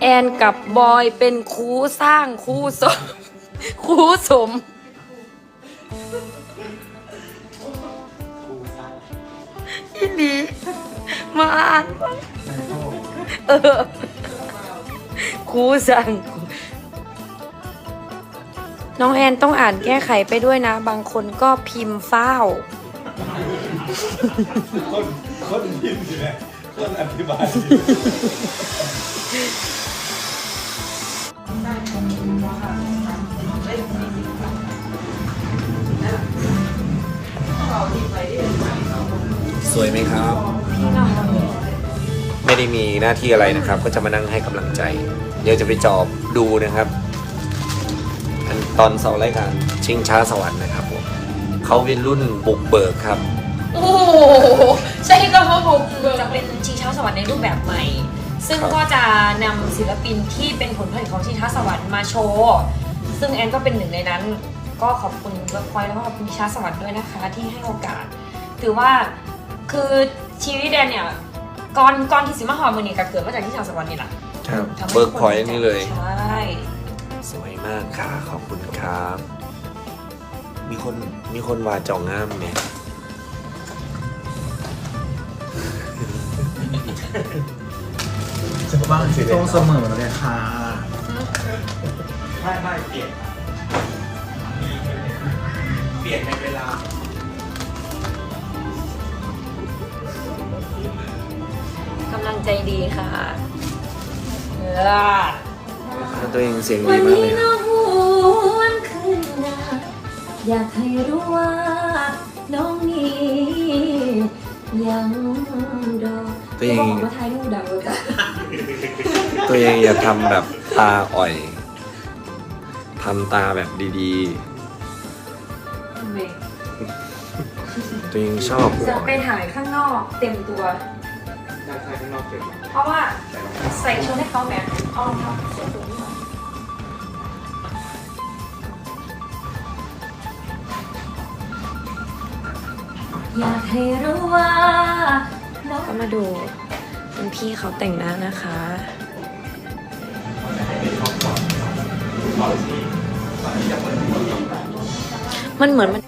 แอนกับบอยเป็นครูสร้างครูสมครูสม อีหลีมาอ่านบ้างเออครูสั่งครูน้องแอนต้องอ่านแก้ไขไปด้วยนะ บางคนก็พิมพ์เฝ้า คนคนยินสิแม่คนอธิบาย วยไหมครับ ไม่ได้มีหน้าที่อะไรนะครับ ก็จะมานั่งให้กำลังใจ เดี๋ยวจะไปจอบดูนะครับอันตอนเสาร์รายการชิงช้าสวรรค์นะครับผมเขาเป็นรุ่นบุกเบิกครับ โอ้โหใช่ก็เพราะผมจะเป็นชิงช้าสวรรค์ในรูปแบบใหม่ ซึ่งครับ ก็จะนำศิลปินที่เป็นผลผลิตของชิงช้าสวรรค์มาโชว์ ซึ่งแอนก็เป็นหนึ่งในนั้น ก็ขอบคุณเวิร์กพอยต์แล้วก็ขอบคุณชิงช้าสวรรค์ด้วยนะคะ ที่ให้โอกาส ถือว่า คือชีวิตแดนเนี่ยก่อนก่อนที่สิมาฮอร์โมนีก็เกิดมาจากชิงช้าสวรรค์นี่แหละครับทำให้เบิร์กคนพอยต์นี่เลย ใช่สวยมากค่ะ ขอบคุณครับ มีคนมีคนว่าจองงามไหมจะบ้างสิต้องเสมอเลยค่ะไม่ไม่เปลี่ยนเปลี่ยนในเวลา ดีค่ะตัวเองเสียงดีวันมากนี้เลยน้องหวนขึ้นนาอยากให้รู้ว่า น้องนี้ยังรอตัวเองบอกว่าไทยลูกดังเลยจ้ะตัวเองอย่าทำแบบตาอ่อยทำตาแบบดีๆตัวเองชอบจะไปถ่ายข้างนอกเต็มตัว เพราะว่าใส่ชุดให้เขาแบบเอารองเท้าส้นสูงหน่อยอยากให้รู้ว่าก็มาดูคุณพี่เขาแต่งหน้านะคะ มันเหมือนมัน